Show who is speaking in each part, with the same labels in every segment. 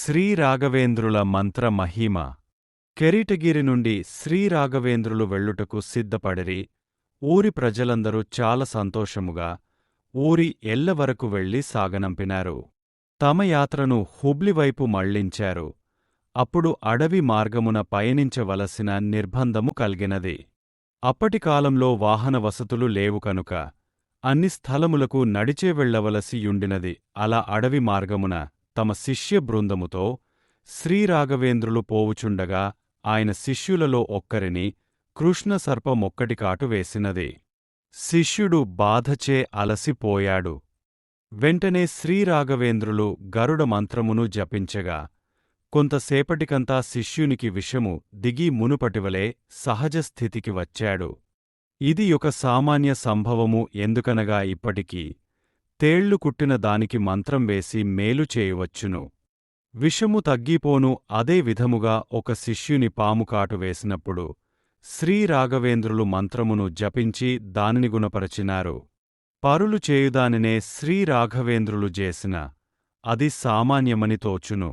Speaker 1: శ్రీరాఘవేంద్రుల మంత్ర మహిమ. కెరీటగిరి నుండి శ్రీరాఘవేంద్రులు వెళ్ళుటకు సిద్ధపడిరి. ఊరి ప్రజలందరూ చాలా సంతోషముగా ఊరి ఎల్లవరకు వెళ్ళి సాగనంపినారు. తమ యాత్రను హుబ్లివైపు మళ్ళించారు. అప్పుడు అడవి మార్గమున పయనించవలసిన నిర్బంధము కల్గినది. అప్పటి కాలంలో వాహన వసతులు లేవు కనుక అన్ని స్థలములకు నడిచే వెళ్ళవలసి యుండినది అలా అడవి మార్గమున తమ శిష్య బృందముతో శ్రీరాఘవేంద్రులు పోవుచుండగా ఆయన శిష్యులలో ఒక్కరిని కృష్ణ సర్పమొక్కటి కాటు వేసినది. శిష్యుడు బాధచే అలసిపోయాడు. వెంటనే శ్రీరాఘవేంద్రులు గరుడ మంత్రమును జపించగా కొంతసేపటికంతా శిష్యునికి విషము దిగి మునుపటివలే సహజస్థితికి వచ్చాడు. ఇది ఒక సామాన్య సంభవము ఎందుకనగా ఇప్పటికీ తేళ్ళు కుట్టిన దానికి మంత్రం వేసి మేలు చేయవచ్చును. విషము తగ్గిపోను అదే విధముగా ఒక శిష్యుని పాముకాటు వేసినప్పుడు శ్రీరాఘవేంద్రులు మంత్రమును జపించి దానిని గుణపరచినారు. పరులు చేయుదానినే శ్రీరాఘవేంద్రులు చేసిన అది సామాన్యమని తోచును.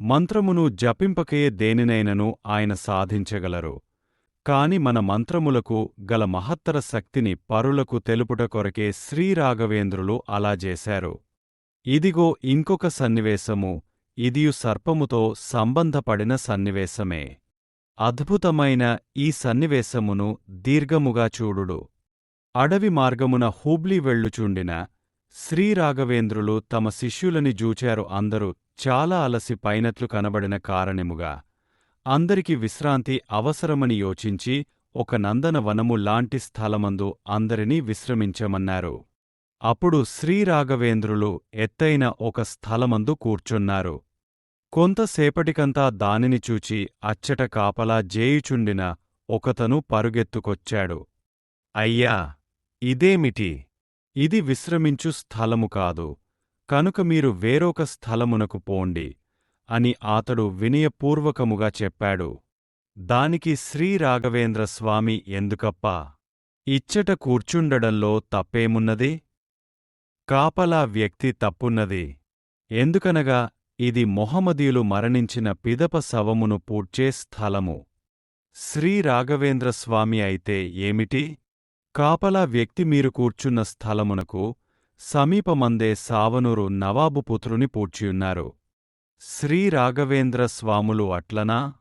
Speaker 1: మంత్రమును జపింపకే దేనినైనను ఆయన సాధించగలరు. కాని మన మంత్రములకు గల మహత్తర శక్తిని పరులకు తెలుపుట కొరకే శ్రీరాఘవేంద్రులు అలా చేశారు. ఇదిగో ఇంకొక సన్నివేశము ఇదియు సర్పముతో సంబంధపడిన సన్నివేశమే. అద్భుతమైన ఈ సన్నివేశమును దీర్ఘముగా చూడుడు. అడవి మార్గమున హూబ్లీ వెళ్ళుచుండిన శ్రీరాఘవేంద్రులు తమ శిష్యులని జూచారు అందరూ చాలా అలసి పైనట్లు కనబడిన కారణముగా. అందరికి విశ్రాంతి అవసరమని యోచించి ఒక నందనవనము లాంటి స్థలమందు అందరినీ విశ్రమించమన్నారు. అప్పుడు శ్రీరాఘవేంద్రులు ఎత్తైన ఒక స్థలమందు కూర్చున్నారు. కొంతసేపటికంతా దానిని చూచి అచ్చట కాపలా జేయుచుండిన ఒకతను పరుగెత్తుకొచ్చాడు. అయ్యా! ఇదేమిటి? ఇది విశ్రమించు స్థలము కాదు. కనుక మీరు వేరొక స్థలమునకు పోండి. అని అతడు వినయపూర్వకముగా చెప్పాడు. దానికి శ్రీరాఘవేంద్ర స్వామి ఎందుకప్పా? ఇచ్చట కూర్చుండడంలో తప్పేమున్నది? కాపలా వ్యక్తి తప్పున్నది. ఎందుకనగా ఇది మొహమదీయులు మరణించిన పిదప శవమును పూడ్చే స్థలము. శ్రీరాఘవేంద్ర స్వామి అయితే ఏమిటి? కాపలా వ్యక్తి మీరు కూర్చున్న స్థలమునకు సమీపమందే సావనూరు నవాబు పుత్రుని పూడ్చియున్నారు. శ్రీరాఘవేంద్ర స్వాములు అట్లనా?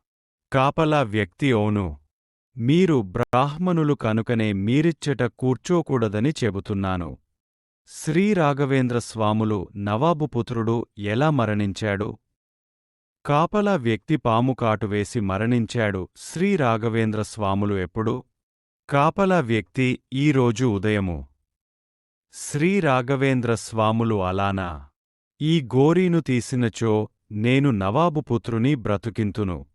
Speaker 1: కాపలా వ్యక్తి ఓను. మీరు బ్రాహ్మణులు కనుకనే మీరిచ్చట కూర్చోకూడదని చెబుతున్నాను. శ్రీరాఘవేంద్ర స్వాములు నవాబు పుత్రుడు ఎలా మరణించాడు? కాపలా వ్యక్తి పాము కాటువేసి మరణించాడు శ్రీరాఘవేంద్ర స్వాములు ఎప్పుడు? కాపలా వ్యక్తి ఈరోజు ఉదయము. శ్రీరాఘవేంద్ర స్వాములు అలానా? ఈ గోరీను తీసినచో నేను నవాబు పుత్రుని బ్రతుకింతును.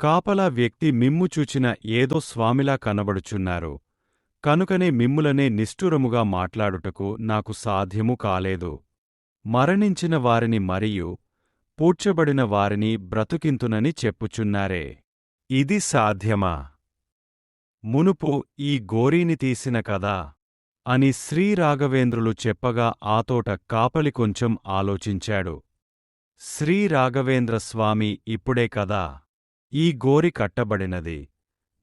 Speaker 1: కాపలా వ్యక్తి మిమ్ము చూచిన ఏదో స్వామిలా కనబడుచున్నారు. కనుకనే మిమ్ములనే నిష్ఠురముగా మాట్లాడుటకు నాకు సాధ్యము కాలేదు. మరణించిన వారిని మరియు పూడ్చబడిన వారిని బ్రతుకింతునని చెప్పుచున్నారే. ఇది సాధ్యమా? మునుపు ఈ గోరీని తీసిన కదా? అని శ్రీరాఘవేంద్రులు చెప్పగా ఆతోట కాపలి కొంచెం ఆలోచించాడు. శ్రీరాఘవేంద్ర స్వామి ఇప్పుడే కదా. ఈ గోరి కట్టబడినది.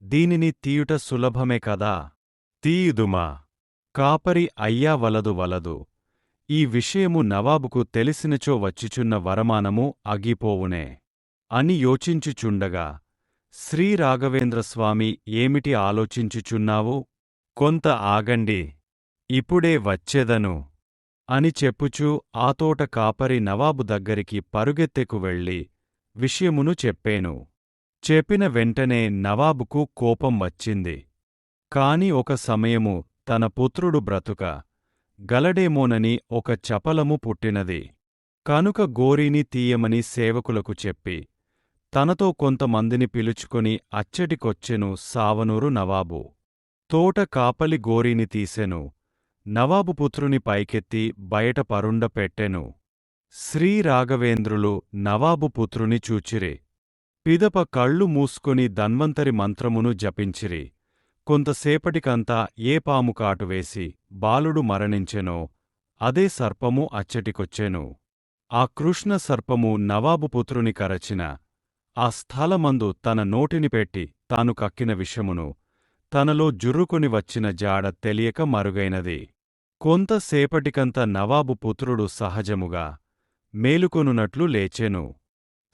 Speaker 1: దీనిని తీయుట సులభమే కదా. తీయుదుమా. కాపరి అయ్యా వలదు వలదు. ఈ విషయము నవాబుకు తెలిసినచో వచ్చిచున్న వరమానము అగిపోవునే. అని యోచించుచుండగా శ్రీరాఘవేంద్రస్వామి ఏమిటి ఆలోచించుచున్నావు? కొంత ఆగండి. ఇప్పుడే వచ్చెదను. అని చెప్పుచూ ఆతోట కాపరి నవాబు దగ్గరికి పరుగెత్తెకు వెళ్ళి విషయమును చెప్పేను. చెప్పిన వెంటనే నవాబుకు కోపం వచ్చింది. కాని ఒక సమయము తన పుత్రుడు బ్రతుక గలడేమోనని ఒక చపలము పుట్టినది. కనుక గోరీని తీయమని సేవకులకు చెప్పి తనతో కొంతమందిని పిలుచుకొని అచ్చటికొచ్చెను సావనూరు నవాబు. తోట కాపలి గోరీని తీసెను. నవాబు పుత్రుని పైకెత్తి బయట పరుండ పెట్టెను. శ్రీరాఘవేంద్రులు నవాబు పుత్రుని చూచిరి. పిదప కళ్ళు మూసుకుని ధన్వంతరి మంత్రమును జపించిరి. కొంతసేపటికంతా ఏ పాము కాటువేసి బాలుడు మరణించెనో అదే సర్పము అచ్చటికొచ్చెను. ఆ కృష్ణ సర్పము నవాబు పుత్రుని కరచిన ఆ స్థలమందు తన నోటిని పెట్టి తాను కక్కిన విషమును తనలో జుర్రుకుని వచ్చిన జాడ తెలియక మరుగైనది. కొంతసేపటికంత నవాబు పుత్రుడు సహజముగా మేలుకొనున్నట్లు లేచెను.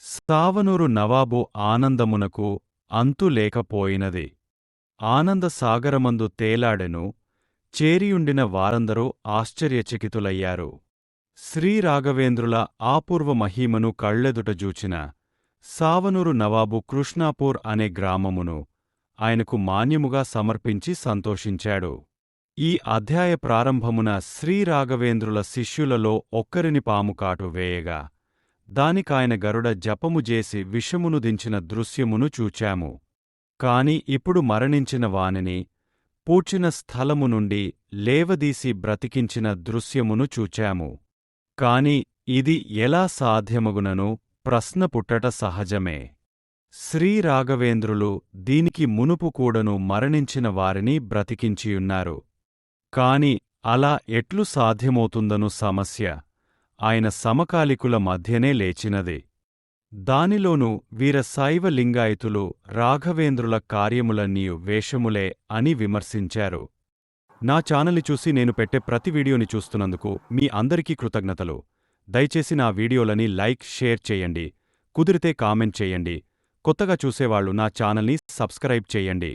Speaker 1: సావనూరు నవాబు ఆనందమునకు అంతులేకపోయినది ఆనందసాగరమందు తేలాడెను. చేరియుండిన వారందరూ ఆశ్చర్యచకితులయ్యారు. శ్రీరాఘవేంద్రుల ఆపూర్వ మహీమను కళ్ళెదుట జూచిన సావనూరు నవాబు కృష్ణాపూర్ అనే గ్రామమును ఆయనకు మాన్యముగా సమర్పించి సంతోషించాడు. ఈ అధ్యాయ ప్రారంభమున శ్రీరాఘవేంద్రుల శిష్యులలో ఒక్కరిని పాము కాటు వేయగా దానికాయన గరుడ జపము చేసి విషమును దించిన దృశ్యమును చూచాము. కాని ఇప్పుడు మరణించిన వానిని పూడ్చిన స్థలము నుండి లేవదీసి బ్రతికించిన దృశ్యమును చూచాము. కాని ఇది ఎలా సాధ్యమగునను ప్రశ్న పుట్టట సహజమే. శ్రీరాఘవేంద్రులు దీనికి మునుపు కూడను మరణించిన వారిని బ్రతికించియున్నారు. కాని అలా ఎట్లు సాధ్యమవుతుందను సమస్య ఆయన సమకాలికుల మధ్యనే లేచినది. దానిలోనూ వీర శైవ లింగాయతులు రాఘవేంద్రుల కార్యములన్నీ వేషములే అని విమర్శించారు. నా ఛానల్ని చూసి నేను పెట్టే ప్రతి వీడియోని చూస్తున్నందుకు మీ అందరికీ కృతజ్ఞతలు. దయచేసి నా వీడియోలని లైక్ షేర్ చేయండి. కుదిరితే కామెంట్ చేయండి. కొత్తగా చూసేవాళ్ళు నా ఛానల్ని సబ్స్క్రైబ్ చేయండి.